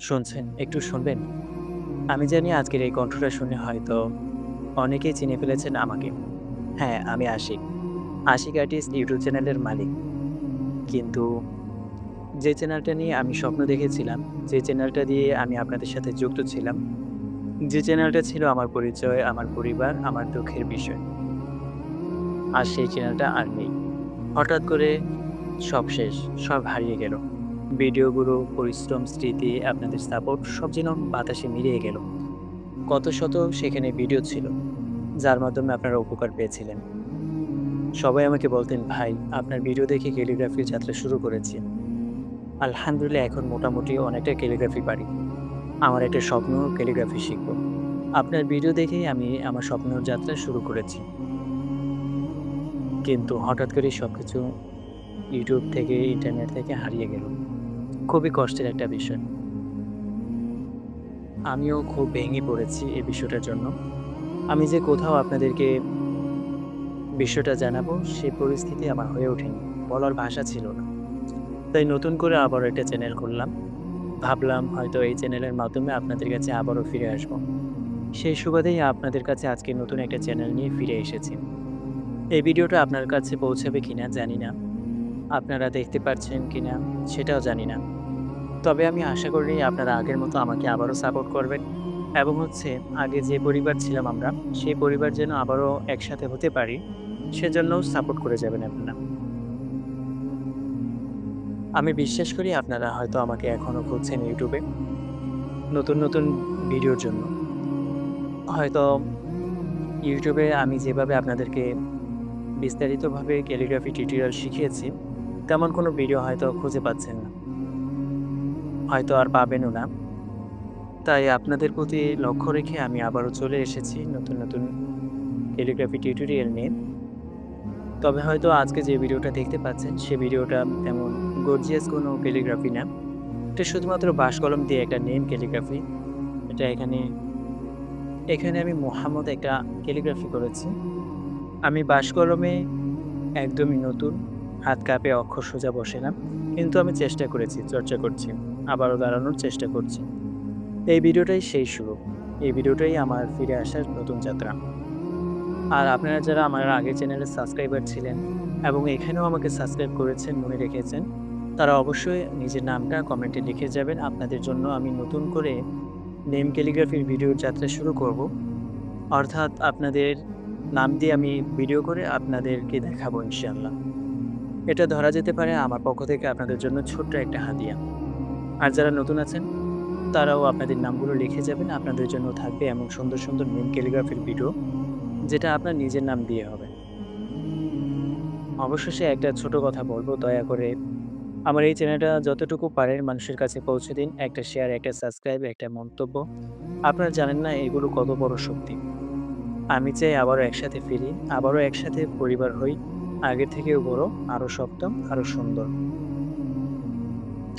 শুনছেন, একটু শুনবেন? আমি জানি আজকের এই কণ্ঠটা শুনে হয়তো অনেকেই চিনে ফেলেছেন আমাকে। হ্যাঁ আমি আশিক। আশিক আর্টিস্ট ইউটিউব চ্যানেলের মালিক। কিন্তু যে চ্যানেলটা নিয়ে আমি স্বপ্ন দেখেছিলাম, যে চ্যানেলটা দিয়ে আমি আপনাদের সাথে যুক্ত ছিলাম, যে চ্যানেলটা ছিল আমার পরিচয়, আমার পরিবার, আমার দুঃখের বিষয়। আর সেই চ্যানেলটা আর নেই। হঠাৎ করে সব শেষ, সব হারিয়ে গেল। ভিডিওগুলো পরিশ্রম, স্মৃতি, আপনাদের সাপোর্ট সব যেন বাতাসে মিলিয়ে গেল। কত শত সেখানে ভিডিও ছিল, যার মাধ্যমে আপনারা উপকার পেয়েছিলেন। সবাই আমাকে বলতেন, ভাই, আপনার ভিডিও দেখে ক্যালিগ্রাফির যাত্রা শুরু করেছি। আলহামদুলিল্লাহ, এখন মোটামুটি অনেকটা ক্যালিগ্রাফি পারি। আমার একটা স্বপ্ন ক্যালিগ্রাফি শিখব। আপনার ভিডিও দেখেই আমি আমার স্বপ্নের যাত্রা শুরু করেছি। কিন্তু হঠাৎ করেই সব কিছু ইউটিউব থেকে ইন্টারনেট থেকে হারিয়ে গেল। খুবই কষ্টের একটা বিষয়। আমিও খুব ভেঙে পড়েছি এই বিষয়টার জন্য। আমি যে কোথাও আপনাদেরকে বিষয়টা জানাব সেই পরিস্থিতি আমার হয়ে ওঠেনি। বলার ভাষা ছিল না। তাই নতুন করে আবার একটা চ্যানেল খুললাম। ভাবলাম হয়তো এই চ্যানেলের মাধ্যমে আপনাদের কাছে আবারও ফিরে আসব। সেই সুবাদেই আপনাদের কাছে আজকে নতুন একটা চ্যানেল নিয়ে ফিরে এসেছি। এই ভিডিওটা আপনার কাছে পৌঁছাবে কিনা জানি না। আপনারা দেখতে পাচ্ছেন কি না সেটাও জানি না। তবে আমি আশা করি আপনারা আগের মতো আমাকে আবারও সাপোর্ট করবেন এবং হচ্ছে আগে যে পরিবার ছিলাম আমরা, সেই পরিবার যেন আবারও একসাথে হতে পারি, সেজন্যও সাপোর্ট করে যাবেন আপনারা। আমি বিশ্বাস করি আপনারা হয়তো আমাকে এখনও খুঁজছেন ইউটিউবে, নতুন নতুন ভিডিওর জন্য। হয়তো ইউটিউবে আমি যেভাবে আপনাদেরকে বিস্তারিতভাবে ক্যালিগ্রাফি টিউটোরিয়াল শিখিয়েছি তেমন কোনো ভিডিও হয়তো খুঁজে পাচ্ছেন না। হয়তো আর পাবেনও না। তাই আপনাদের প্রতি লক্ষ্য রেখে আমি আবারও চলে এসেছি নতুন নতুন ক্যালিগ্রাফি টিউটোরিয়াল নিয়ে। তবে হয়তো আজকে যে ভিডিওটা দেখতে পাচ্ছেন, সে ভিডিওটা তেমন গর্জিয়াস কোনো ক্যালিগ্রাফি না। এটা শুধুমাত্র বাঁশ কলম দিয়ে একটা নেম ক্যালিগ্রাফি এটা এখানে এখানে আমি মোহাম্মদ একটা ক্যালিগ্রাফি করেছি। আমি বাঁশ কলমে একদমই নতুন। হাত কাঁপে অক্ষর সোজা বসে না। কিন্তু আমি চেষ্টা করেছি, চর্চা করছি, আবারও দাঁড়ানোর চেষ্টা করছি। এই ভিডিওটাই সেই শুরু। এই ভিডিওটাই আমার ফিরে আসার নতুন যাত্রা। আর আপনারা যারা আমার আগের চ্যানেলের সাবস্ক্রাইবার ছিলেন এবং এখানেও আমাকে সাবস্ক্রাইব করেছেন, মনে রেখেছেন, তারা অবশ্যই নিজের নামটা কমেন্টে লিখে যাবেন। আপনাদের জন্য আমি নতুন করে নেম ক্যালিগ্রাফির ভিডিওর যাত্রা শুরু করব। অর্থাৎ আপনাদের নাম দিয়ে আমি ভিডিও করে আপনাদেরকে দেখাবো ইনশাআল্লাহ। এটা ধরা যেতে পারে আমার পক্ষ থেকে আপনাদের জন্য ছোট্ট একটা হাদিয়া। আর যারা নতুন আছেন, তারাও আপনাদের নামগুলো লিখে যাবেন। আপনাদের জন্য থাকবে এমন সুন্দর সুন্দর নেম ক্যালিগ্রাফির ভিডিও যেটা আপনার নিজের নাম দিয়ে হবে। অবশেষে একটা ছোট কথা বলব, দয়া করে আমার এই চ্যানেলটা যতটুকু পারেন মানুষের কাছে পৌঁছে দিন। একটা শেয়ার একটা সাবস্ক্রাইব একটা মন্তব্য। আপনারা জানেন না এগুলো কত বড় শক্তি। আমি চাই আবারও একসাথে ফিরি, আবারও একসাথে পরিবার হই। আগের থেকেও বড় আরও সপ্তম আরও সুন্দর।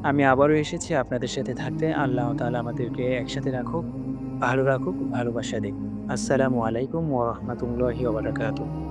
আমি আবারও এসেছি আপনাদের সাথে থাকতে। আল্লাহ তালা আমাদেরকে একসাথে রাখুক, ভালো রাখুক, ভালোবাসা দিক। আসসালামু আলাইকুম ওরহমতুল্লাহি ওবরাকাতুহ